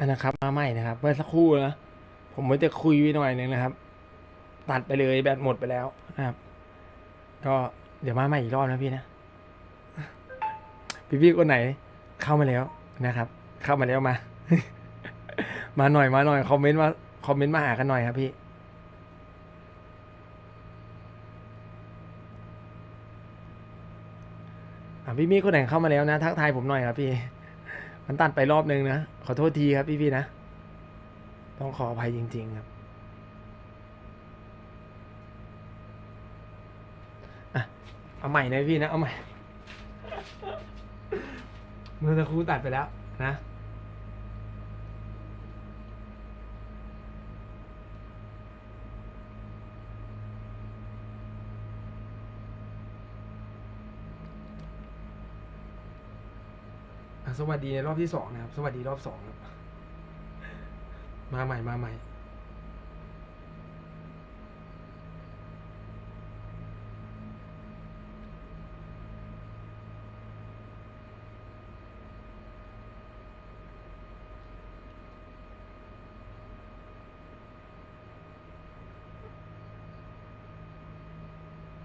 อันนะครับ มาใหม่นะครับเมื่อสักครู่นะผมว่จะคุยไว้หน่อยหนึงนะครับ ตัดไปเลยแบตหมดไปแล้วนะครับ ก็เดี๋ยวมาใหม่อีกรอบนะพี่นะพี่ๆคนไหนเข้ามาแล้วนะครับ เข้ามาแล้วมา มาหน่อยมาหน่อยคอมเมนต์มาคอมเมนต์มาหากันหน่อยครับพี่อ่พี่มีคนไหนเข้ามาแล้วนะ ทักทายผมหน่อยครับพี่ มันตัดไปรอบนึงนะ ขอโทษทีครับพี่พี่ๆนะ ต้องขออภัยจริง ๆ ครับอะเอาใหม่นะพี่นะ เอาใหม่ เมื่อสักครู่ตัดไปแล้วนะ สวัสดีในรอบที่สองนะครับ สวัสดีรอบสองครับ มาใหม่มาใหม่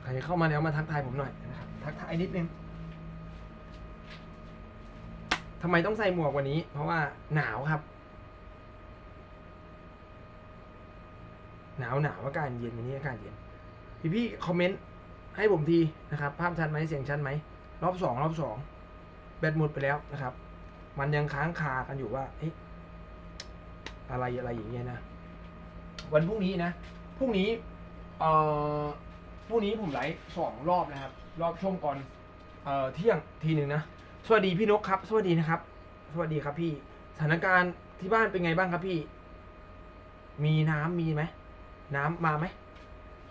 ใครเข้ามาแล้วมาทักทายผมหน่อยนะครับ ทักทายนิดนึง ทำไมต้องใส่หมวกวันนี้ เพราะว่าหนาวครับ หนาวหนาวอากาศเย็นวันนี้อากาศเย็น พี่พี่คอมเมนต์ให้ผมทีนะครับ ภาพชัดไหมเสียงชัดไหมรอบสองรอบสองแบตหมดไปแล้วนะครับ มันยังค้างคากันอยู่ว่าเอ๊ะอะไรอะไรอย่างเงี้ยนะวันพรุ่งนี้นะพรุ่งนี้เอ่อพรุ่งนี้ผมไลฟ์สองรอบนะครับ รอบช่วงก่อนเอ่อเที่ยงทีหนึ่งนะ สวัสดีพี่นกครับ สวัสดีนะครับ สวัสดีครับพี่ สถานการณ์ที่บ้านเป็นไงบ้างครับพี่ มีน้ำมีไหมน้ำมาไหม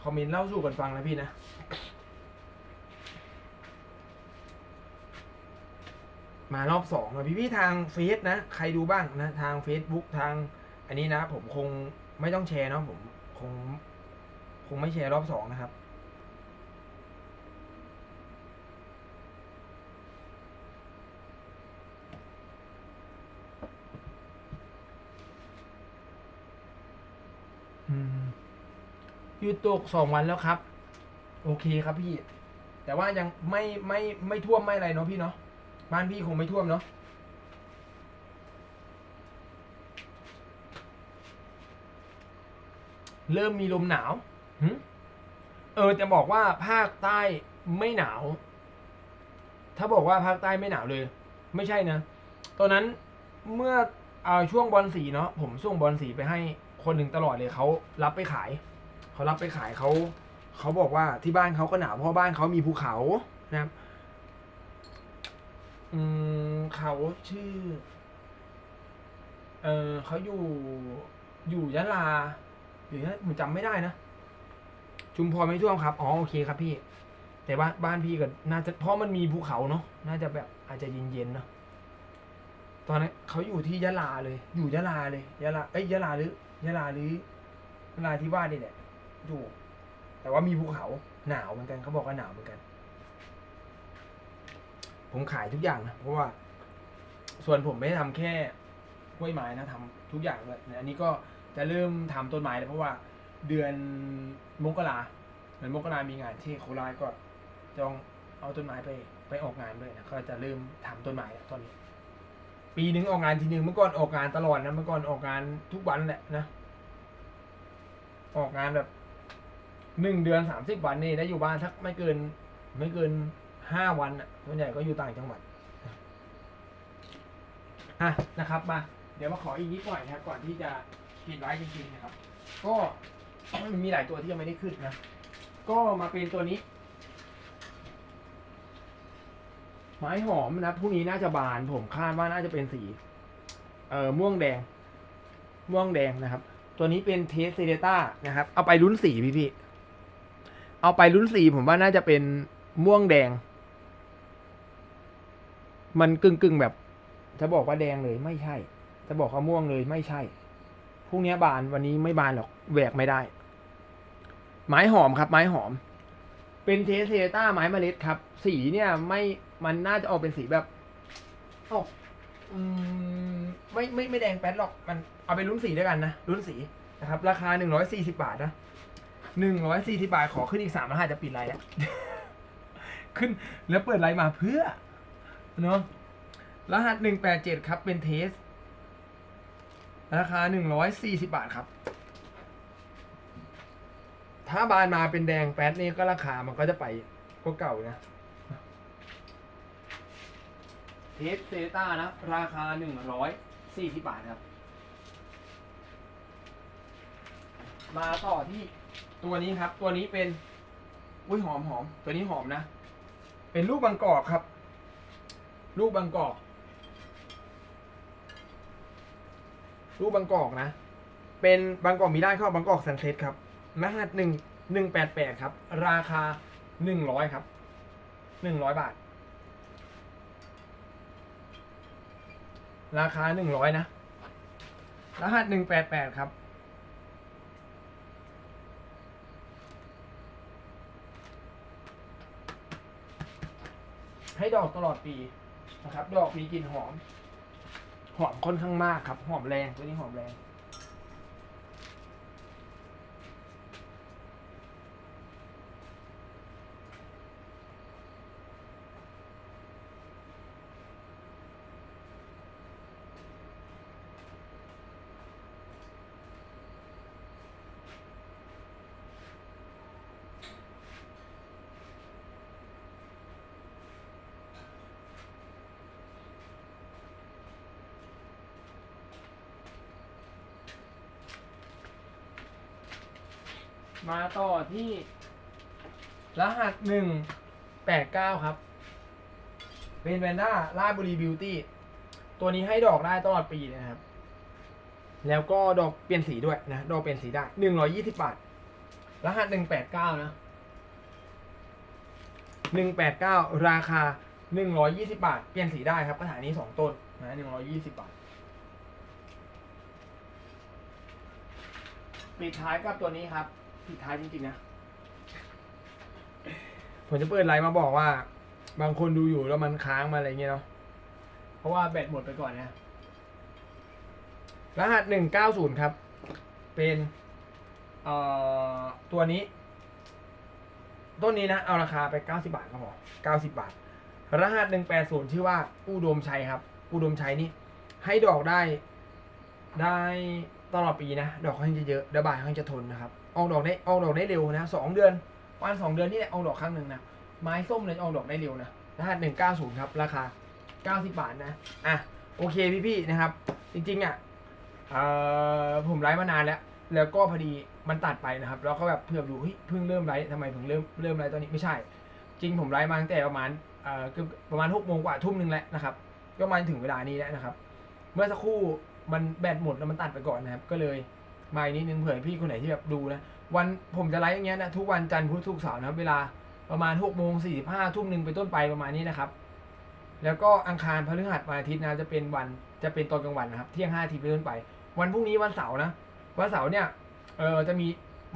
คอมเมนต์เล่าสู่กันฟังนะพี่นะมารอบสองนะพี่พี่ทางเฟซนะ ใครดูบ้างนะ ทาง Facebook ทางอันนี้นะ ผมคงไม่ต้องแชร์เนาะผมคง คงไม่แชร์รอบสองนะครับ อืม หยุดตกสองวันแล้วครับ โอเคครับพี่ แต่ว่ายังไม่ไม่ไม่ท่วมไม่อะไรเนาะพี่เนาะบ้านพี่คงไม่ท่วมเนาะเริ่มมีลมหนาวเออจะบอกว่าภาคใต้ไม่หนาว ถ้าบอกว่าภาคใต้ไม่หนาวเลย ไม่ใช่นะ ตอนนั้นเมื่ออาช่วงบอลสีเนาะผมส่งบอลสีไปให้คนหนึ่งตลอดเลยเขารับไปขาย เขารับไปขายเขาเขาบอกว่าที่บ้านเขาก็หนาวเพราะบ้านเขามีภูเขานะครับ อืมเขาชื่อ เออเขาอยู่อยู่ยะลาอยู่ยะผมจำไม่ได้นะชุมพรไม่ท่วมครับอ๋อโอเคครับพี่ แต่บ้านบ้านพี่ก็น่าจะเพราะมันมีภูเขาเนาะน่าจะแบบอาจจะเย็นๆเนาะตอนนั้นเขาอยู่ที่ยะลาเลย อยู่ยะลาเลยยะลาเอ้ยยะลาหรือยะลาหรือยะลาที่ว่านี่แหละ อยู่ แต่ว่ามีภูเขาหนาวเหมือนกันเขาบอกว่าหนาวเหมือนกัน ผมขายทุกอย่างนะเพราะว่า ส่วนผมไม่ได้ทำแค่กล้วยไม้นะทำทุกอย่างเลยอันนี้ก็จะเริ่มทำต้นไม้แล้วเพราะว่าเดือนมกราเดือนมกรามีงานที่โคราชก็จองเอาต้นไม้ไปไปออกงานด้วยนะก็จะเริ่มทำต้นไม้แล้วตอนนี้ ปีหนึ่งออกงานทีหนึ่งเมื่อก่อนออกงานตลอดนะเมื่อก่อนออกงานทุกวันแหละนะออกงานแบบ หนึ่งเดือนสามสิบวันนี่ได้อยู่บ้านสักไม่เกิน ไม่เกินห้าวันอะส่วนใหญ่ก็อยู่ต่างจังหวัดอะนะครับมา เดี๋ยวมาขออีกนิดหน่อยนะครับก่อนที่จะปิดไลฟ์จริงๆนะครับ ก็มีหลายตัวที่ยังไม่ได้ขึ้นนะ ก็มาเป็นตัวนี้ ไม้หอมนะพรุ่งนี้น่าจะบานผมคาดว่าน่าจะเป็นสี เอ่อม่วงแดง ม่วงแดงนะครับ ตัวนี้เป็นเทสเซเดต้านะครับ เอาไปลุ้นสีพี่พี่ เอาไปลุ้นสีผมว่าน่าจะเป็นม่วงแดง มันกึ่งกึ่งๆแบบ จะบอกว่าแดงเลยไม่ใช่ จะบอกว่าม่วงเลยไม่ใช่พรุ่งนี้บานวันนี้ไม่บานหรอกแหวกไม่ได้ ไม้หอมครับ ไม้หอม เป็นเทสเซต้าไม้เมล็ดครับ สีเนี่ยไม่มันน่าจะออกเป็นสีแบบออกอืมไม่ไม่ไม่แดงแป๊ดหรอกมันเอาไปลุ้นสีด้วยกันนะลุ้นสีนะครับ ราคาหนึ่งร้อยสี่สิบาทนะ หนึ่งร้อยสี่สิบาทขอขึ้นอีกสามรหัสจะปิดไลน์แล้ว ขึ้นแล้วเปิดไลน์มาเพื่อเนาะรหัสหนึ่งแปดเจ็ดครับเป็นเทส ราคาหนึ่งร้อยสี่สิบาทครับ ถ้าบานมาเป็นแดงแป๊ดนี่ก็ราคามันก็จะไปก็เก่านะเทสเซต้านะ ราคาหนึ่งร้อยสี่สิบบาทครับ มาต่อที่ ตัวนี้ครับ ตัวนี้เป็นอุ้ยหอมหอม ตัวนี้หอมนะ เป็นลูกบางกอกครับ ลูกบางกอก ลูกบางกอกนะ เป็นบางกอกมีได้เข้าบางกอกซันเซ็ตครับรหัสหนึ่งหนึ่งแปดแปดครับ ราคาหนึ่งร้อยครับหนึ่งร้อยบาท ราคาหนึ่งร้อยนะ รหัสหนึ่งแปดแปดครับ ให้ดอกตลอดปีนะครับ ดอกมีกลิ่นหอม หอมค่อนข้างมากครับ หอมแรงตัวนี้หอมแรง มาต่อที่ รหัสหนึ่งแปดเก้าครับเป็นแวนด้าราชบุรีบิวตี้ตัวนี้ให้ดอกได้ตลอดปีนะครับ แล้วก็ดอกเปลี่ยนสีด้วยนะ ดอกเปลี่ยนสีได้หนึ่งร้อยี่สิบบาท รหัสหนึ่งแปดเก้านะหนึ่งแปดเก้าราคาหนึ่งร้อยี่สิบาท เปลี่ยนสีได้ครับกระถางนี้สองต้นนะหนึ่งร้อยี่สิบาทปิดท้ายกับตัวนี้ครับ ปิดท้ายจริงๆนะ ผมจะเปิดไลน์มาบอกว่า บางคนดูอยู่แล้วมันค้างมาอะไรเงี้ยเนาะ เพราะว่าแบตหมดไปก่อนนะ รหัสหนึ่งเก้าศูนย์ครับ เป็นเอ่อตัวนี้ ต้นนี้นะ เอาราคาไปเก้าสิบาทก็พอเก้าสิบาท รหัสหนึ่งแปดศูนย์ชื่อว่า อุดมชัยครับ อุดมชัยนี่ ให้ดอกได้ได้ตลอดปีนะ ดอกค่อนข้างจะเยอะดอกบานค่อนข้างจะทนนะครับ ออกดอกได้ออกดอกได้เร็วนะสองเดือนประมาณสองเดือนนี่แหละออกดอกครั้งหนึ่งนะไม้ส้มเลยออกดอกได้เร็วนะรหัสหนึ่งเก้าศูนย์ครับราคาเก้าสิบบาทนะอะโอเคพี่ๆนะครับ จริงๆอะเออผมไลฟ์มานานแล้ว แล้วก็พอดีมันตัดไปนะครับ แล้วก็แบบเพื่อดูเฮ้ยเพิ่งเริ่มไลฟ์ทำไมถึงเริ่มเริ่มไลฟ์ตอนนี้ไม่ใช่ จริงผมไลฟ์มาตั้งแต่ประมาณเอ่อเกือประมาณหกโมงกว่าทุ่มหนึ่งแล้วนะครับ ก็มาถึงเวลานี้แล้วนะครับ เมื่อสักครู่มันแบตหมดแล้วมันตัดไปก่อนนะครับ ก็เลย มาอีกนิดนึงเผื่อพี่คนไหนที่แบบดูนะวันผมจะไลฟ์อย่างเงี้ยนะทุกวันจันทร์พุธศุกร์เสาร์นะครับเวลาประมาณหกโมงสี่สิบห้าทุ่มหนึ่งเป็นต้นไปประมาณนี้นะครับ แล้วก็อังคารพฤหัสวันอาทิตย์นะจะเป็นวันจะเป็นตอนกลางวันนะครับเที่ยงห้าทีเป็นต้นไป วันพรุ่งนี้วันเสาร์นะวันเสาร์เนี่ยเออจะมี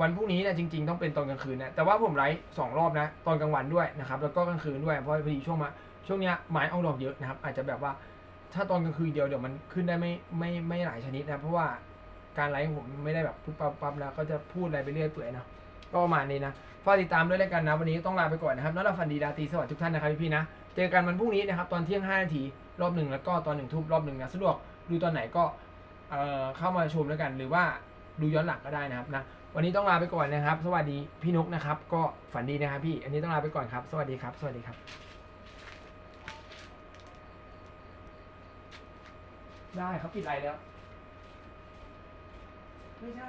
วันพรุ่งนี้เนี่ยจริง ๆ ต้องเป็นตอนกลางคืนนะแต่ว่าผมไลฟ์สองรอบนะ ตอนกลางวันด้วยนะครับแล้วก็กลางคืนด้วยเพราะพอดีช่วงมาช่วงเนี้ยไม้เอาดอกเยอะนะครับ อาจจะแบบว่าถ้าตอนกลางคืนเดียวเดี๋ยวมันขึ้นได้ไม่ไม่ไม่หลายชนิดนะเพราะว่า การไลฟ์ของผมไม่ได้แบบปุ๊บปั๊บปั๊บแล้วก็จะพูดอะไรไปเรื่อยเปื่อยเนาะก็ประมาณนี้นะฝากติดตามด้วยแล้วกันนะ วันนี้ต้องลาไปก่อนนะครับนอตฟันดีราตรีสวัสดีทุกท่านนะครับพี่ๆนะ เจอกันวันพรุ่งนี้นะครับตอนเที่ยง 5 นาทีรอบหนึ่งแล้วก็ตอนหนึ่งทุ่มรอบหนึ่งนะสะดวกดูตอนไหนก็เอ่อเข้ามาชมแล้วกัน หรือว่าดูย้อนหลังก็ได้นะครับนะวันนี้ต้องลาไปก่อนนะครับ สวัสดีพี่นุกนะครับ ก็ฝันดีนะครับพี่ อันนี้ต้องลาไปก่อนครับ สวัสดีครับ สวัสดีครับ ได้เขาปิดไลน์แล้ว ไม่ใช่